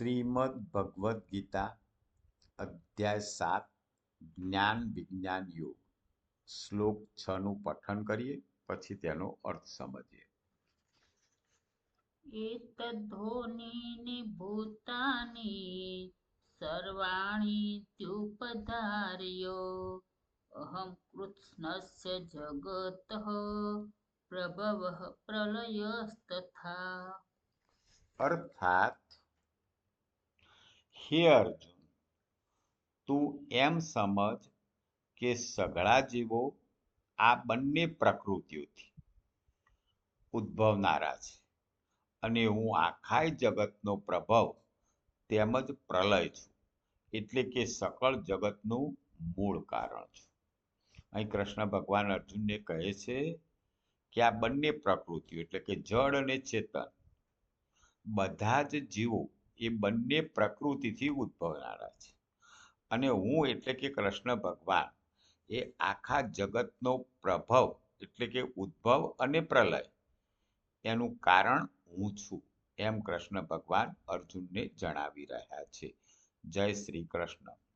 શ્રીમદ ભગવદ્ ગીતા અધ્યાય સાત જ્ઞાન વિજ્ઞાન યોગ. શ્લોક છનું પઠન કરીએ પછી તેનો અર્થ સમજીએ. એતદ્ધોની ભૂતાની સર્વાણી ત્યુપધાર્યો. અહમ કૃષ્ણસ્ય જગત પ્રભવ પ્રલય તથા અર્થાત હે અર્જુન, તું એમ સમજ કે સઘળા જીવો આ બંને પ્રકૃતિઓથી ઉદ્ભવનારા છે અને હું આખાય જગતનો પ્રભવ તેમજ પ્રલય છું, એટલે કે સકળ જગતનું મૂળ કારણ છું. અહીં કૃષ્ણ ભગવાન અર્જુનને કહે છે કે આ બંને પ્રકૃતિઓ, એટલે કે જળ અને ચેતન, બધા જ જીવો એ બંને પ્રકૃતિથી ઉદ્ભવનારા છે. અને હું એટલે કે કૃષ્ણ ભગવાન, એ આખા જગતનો પ્રભવ એટલે કે ઉદ્ભવ અને પ્રલય એનું કારણ હું છું એમ કૃષ્ણ ભગવાન અર્જુનને જણાવી રહ્યા છે. જય શ્રી કૃષ્ણ.